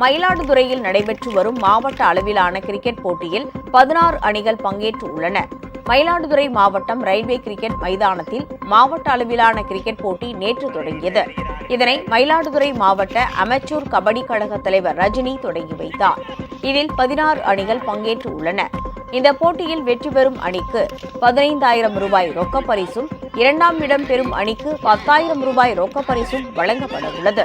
மயிலாடுதுறையில் நடைபெற்று வரும் மாவட்ட அளவிலான கிரிக்கெட் போட்டியில் பதினாறு அணிகள் பங்கேற்று உள்ளன மயிலாடுதுறை மாவட்டம் ரயில்வே கிரிக்கெட் மைதானத்தில் மாவட்ட அளவிலான கிரிக்கெட் போட்டி நேற்று தொடங்கியது. இதனை மயிலாடுதுறை மாவட்ட அமெச்சூர் கபடி கழக தலைவர் ரஜினி தொடங்கி வைத்தார். இதில் பதினாறு அணிகள் பங்கேற்று உள்ளன இந்த போட்டியில் வெற்றி பெறும் அணிக்கு பதினைந்தாயிரம் ரூபாய் ரொக்கப் பரிசும் இரண்டாம் இடம் பெறும் அணிக்கு பத்தாயிரம் ரூபாய் ரொக்கப்பரிசும் வழங்கப்படவுள்ளது. வழங்கப்பட உள்ளது